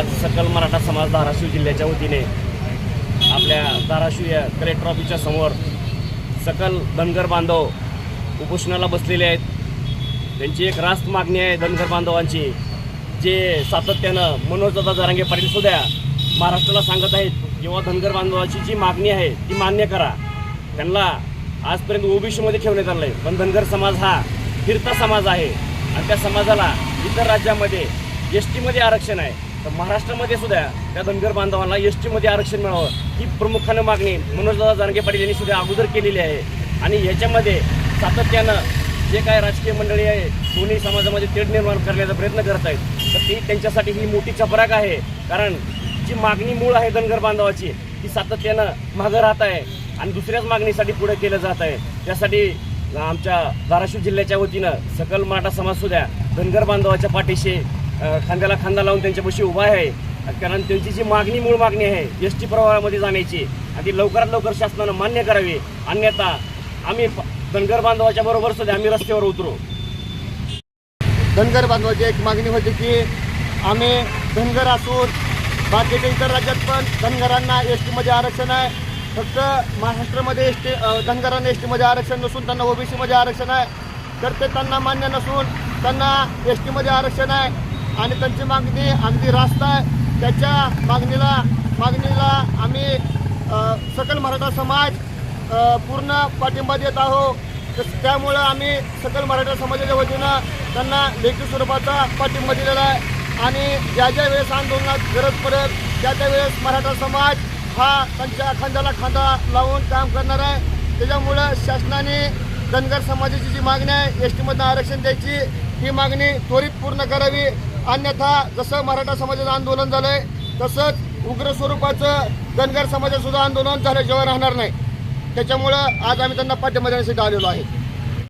आज सकल मराठा समाज धाराशिव जिल्ह्याच्या वतीने आपल्या धाराशिव या कलेक्टर ऑफिसच्या समोर सकल धनगर बांधव उपोषणाला बसलेले आहेत. त्यांची एक रास्त मागणी आहे धनगर बांधवांची. जे सातत्यानं मनोजदादा जरांगे पाटील सुद्धा महाराष्ट्राला सांगत आहेत जेव्हा धनगर बांधवाची जी मागणी आहे ती मान्य करा. त्यांना आजपर्यंत ओबीसीमध्ये ठेवण्यात आलं आहे पण धनगर समाज हा फिरता समाज आहे. आणि त्या समाजाला इतर राज्यामध्ये एस टीमध्ये आरक्षण आहे. तर महाराष्ट्रामध्ये सुद्धा त्या धनगर बांधवांना एस टीमध्ये आरक्षण मिळावं ही प्रमुखानं मागणी मनोजदादा जानगे पाटील यांनी सुद्धा अगोदर केलेली आहे. आणि याच्यामध्ये सातत्यानं जे काय राजकीय मंडळी आहे दोन्ही समाजामध्ये तेढ निर्माण करण्याचा प्रयत्न करत आहेत. तर ती त्यांच्यासाठी ही मोठी चपराक आहे. कारण जी मागणी मूळ आहे धनगर बांधवाची ती सातत्यानं मागं राहत आहे आणि दुसऱ्याच मागणीसाठी पुढे केलं जात आहे. त्यासाठी आमच्या धाराशिव जिल्ह्याच्या वतीनं सकल मराठा समाज सुद्धा धनगर बांधवाच्या पाठीशी खांद्याला खांदा लावून त्यांच्यापाशी उभा आहे. कारण त्यांची जी मागणी मूळ मागणी आहे एस टी प्रवाहामध्ये जाण्याची. आणि ती लवकरात लवकर शासनानं मान्य करावी. अन्यथा आम्ही धनगर बांधवाच्या बरोबर सुद्धा आम्ही रस्त्यावर उतरू. धनगर बांधवाची एक मागणी होती की आम्ही धनगर असून बाकीच्या इतर राज्यात पण धनगरांना एस टीमध्ये आरक्षण आहे. फक्त महाराष्ट्रामध्ये एस टी धनगरांना एस टीमध्ये आरक्षण नसून त्यांना ओबीसीमध्ये आरक्षण आहे. तर ते त्यांना मान्य नसून त्यांना एस टीमध्ये आरक्षण आहे. आणि त्यांची मागणी अगदी रास्त आहे. त्याच्या मागणीला मागणीला आम्ही सकल मराठा समाज पूर्ण पाठिंबा देत आहोत. त्यामुळं आम्ही सकल मराठा समाजाच्या वतीनं त्यांना लेखी स्वरूपाचा पाठिंबा दिलेला आहे. आणि ज्या ज्या वेळेस आंदोलनात गरज पडेल त्या त्या वेळेस मराठा समाज हा त्यांच्या खांद्याला खांदा लावून काम करणार आहे. त्याच्यामुळं शासनाने धनगर समाजाची जी मागणी आहे एस टीमधनं आरक्षण द्यायची ही मागणी त्वरित पूर्ण करावी. अन्यथा जसं मराठा समाजाचं आंदोलन झालंय तसंच उग्र स्वरूपाचं धनगर समाजात सुद्धा आंदोलन झाल्याशिवाय राहणार नाही. त्याच्यामुळं आज आम्ही त्यांना पाठिंबा देण्यासाठी आलेलो आहे.